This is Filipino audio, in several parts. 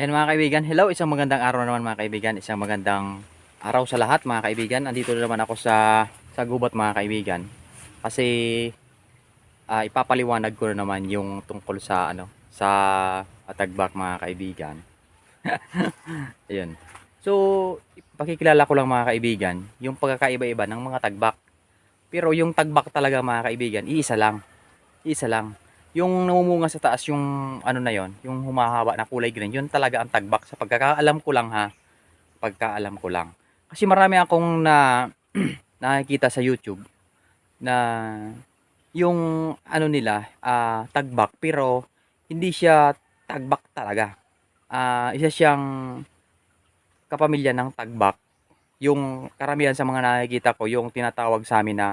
Ayan mga kaibigan, hello, isang magandang araw naman mga kaibigan, isang magandang araw sa lahat mga kaibigan. Andito na naman ako sa sa gubat mga kaibigan. Kasi ah, ipapaliwanag ko na naman yung tungkol sa ano, sa tagbak mga kaibigan. Ayun. So, pakikilala ko lang mga kaibigan, yung pagkakaiba-iba ng mga tagbak. Pero yung tagbak talaga mga kaibigan, iisa lang. Iisa lang yung namumunga sa taas yung ano na yon yung humahaba na kulay green yun talaga ang tagbak sa pagkakaalam ko lang ha? Pagkaalam ko lang. Kasi marami akong na nakikita sa YouTube na yung ano nila ah, tagbak pero hindi siya tagbak talaga. Ah, isa siyang kapamilya ng tagbak yung karamihan sa mga nakikita ko yung tinatawag sa amin na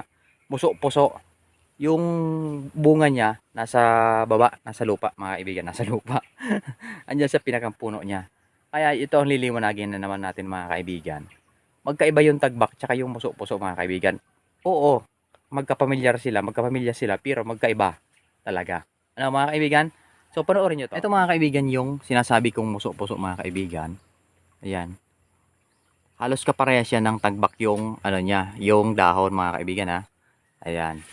muso-puso yung bunga niya nasa baba, nasa lupa, mga kaibigan, nasa lupa. Andiyan sa pinakang puno niya. Kaya ito ang liliwanagin na naman natin mga kaibigan. Magkaiba yung tagbak tsaka yung muso-puso mga kaibigan. Oo, magkapamilyar sila, magkapamilya sila, pero magkaiba talaga. Ano mga kaibigan? So panoorin nyo to. Ito mga kaibigan yung sinasabi kong muso-puso mga kaibigan. Ayan. Halos kaparehas siya ng tagbak yung ano niya, yung dahon mga kaibigan ha. Ayan.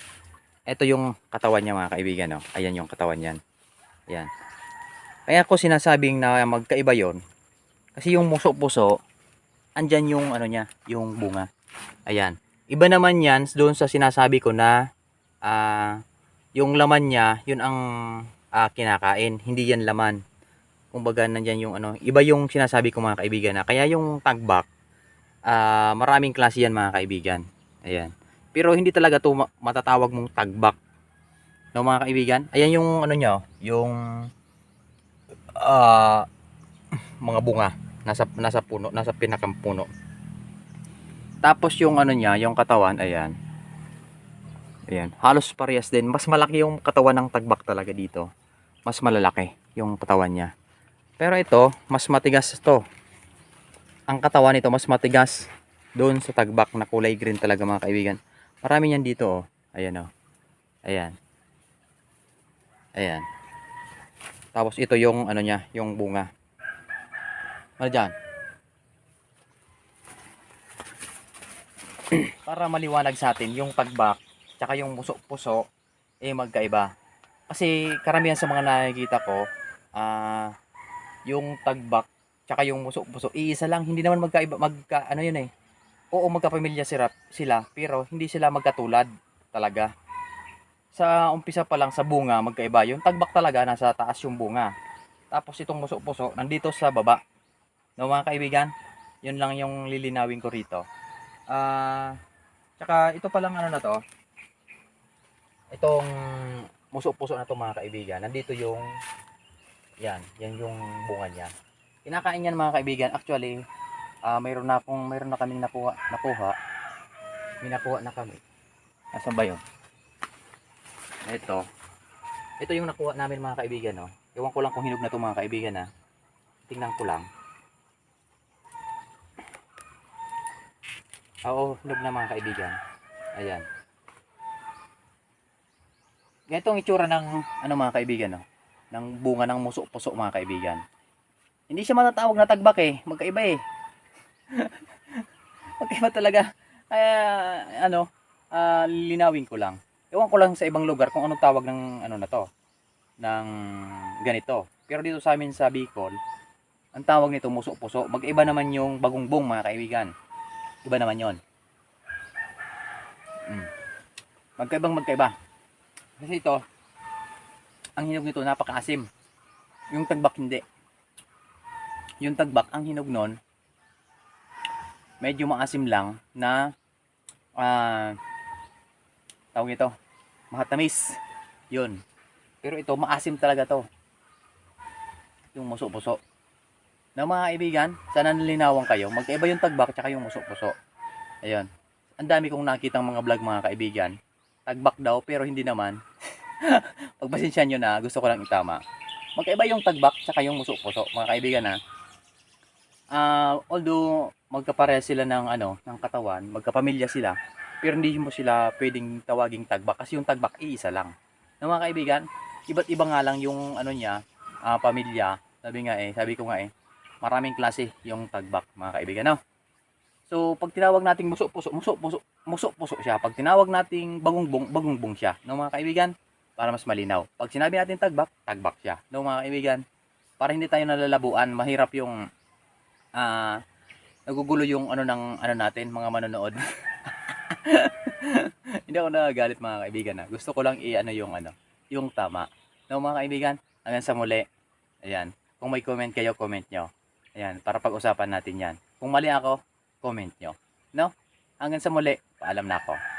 Ito yung katawan niya mga kaibigan. Oh. Ayan yung katawan niyan. Ayan. Kaya ko sinasabing na magkaiba yon Kasi yung muso-puso, andyan yung ano niya, yung bunga. Ayan. Iba naman yan doon sa sinasabi ko na ah, yung laman niya, yun ang ah, kinakain. Hindi yan laman. Kumbaga nandyan yung ano, iba yung sinasabi ko mga kaibigan na. Kaya yung tagbak, ah, maraming klase yan mga kaibigan. Ayan. Pero hindi talaga to ma- matatawag mong tagbak. No mga kaibigan? Ayan yung ano nyo, yung ah, mga bunga nasa nasa puno, nasa pinakang puno. Tapos yung ano niya, yung katawan, ayan. Ayan, halos parehas din. Mas malaki yung katawan ng tagbak talaga dito. Mas malalaki yung katawan niya. Pero ito, mas matigas to. Ang katawan nito mas matigas doon sa tagbak na kulay green talaga mga kaibigan. Marami yan dito oh. Ayan oh. Ayan. Ayan. Tapos ito yung ano niya, yung bunga. Ano dyan? Para maliwanag sa atin, yung tagbak, tsaka yung puso-puso, eh magkaiba. Kasi karamihan sa mga nakikita ko, ah, yung tagbak, tsaka yung puso-puso, iisa lang, hindi naman magkaiba, magka, ano yun eh, oo magkapamilya sila, sila pero hindi sila magkatulad talaga. Sa umpisa pa lang sa bunga magkaiba. Yung tagbak talaga nasa taas yung bunga. Tapos itong muso-puso nandito sa baba. No mga kaibigan, yun lang yung lilinawin ko rito. Ah, tsaka ito pa lang ano na to. Itong muso-puso na to mga kaibigan. Nandito yung yan, yan yung bunga niya. Kinakain yan mga kaibigan. Actually, ah mayroon na akong mayroon na kaming nakuha nakuha. May nakuha na kami. Asan ba yun? Ito. Ito yung nakuha namin mga kaibigan no ewan ko lang kung hinog na to mga kaibigan ha tingnan ko lang. Oo hinog na mga kaibigan. Ayan. Ganito ang itsura ng ano mga kaibigan no ng bunga ng muso-puso mga kaibigan. Hindi siya matatawag na tagbak eh. Magkaiba eh Magkaiba talaga. Kaya, ano, ah, linawin ko lang. Ewan ko lang sa ibang lugar kung anong tawag ng, ano na to, ng ganito. Pero dito sa amin sa Bicol, ang tawag nito muso-puso. Magkaiba naman yung bagungbong mga kaibigan. Iba naman yon. Mm. Magkaibang magkaiba. Kasi ito, ang hinog nito napakaasim. Yung tagbak hindi. Yung tagbak, ang hinog nun, medyo maasim lang na ah tawag ito mahatamis. Yun. Pero ito maasim talaga to. Yung muso-puso. Na mga kaibigan sana nalinawan kayo. Magkaiba yung tagbak tsaka yung muso-puso. Ayun. Ang dami kong nakitang mga vlog mga kaibigan. Tagbak daw pero hindi naman. Pagpasensya nyo na gusto ko lang itama. Magkaiba yung tagbak tsaka yung muso-puso mga kaibigan ha Ah, although magkapareha sila ng ano, ng katawan, magkapamilya sila, pero hindi mo sila pwedeng tawaging tagbak kasi yung tagbak iisa lang. Na mga kaibigan, iba't iba nga lang yung ano niya, ah, pamilya. Sabi nga eh, sabi ko nga eh, maraming klase yung tagbak mga kaibigan no. So pag tinawag nating muso puso muso puso muso puso siya, pag tinawag nating bangungbong bangungbong siya no mga kaibigan para mas malinaw. Pag sinabi natin tagbak, tagbak siya no mga kaibigan. Para hindi tayo nalalabuan, mahirap yung ah nagugulo yung ano ng ano natin mga manonood. hindi ako nagagalit mga kaibigan na. Gusto ko lang i-ano yung ano, yung tama. No mga kaibigan, hanggang sa muli. Ayan. Kung may comment kayo, comment nyo. Ayan, para pag-usapan natin yan. Kung mali ako, comment nyo. No? Hanggang sa muli, paalam na ako.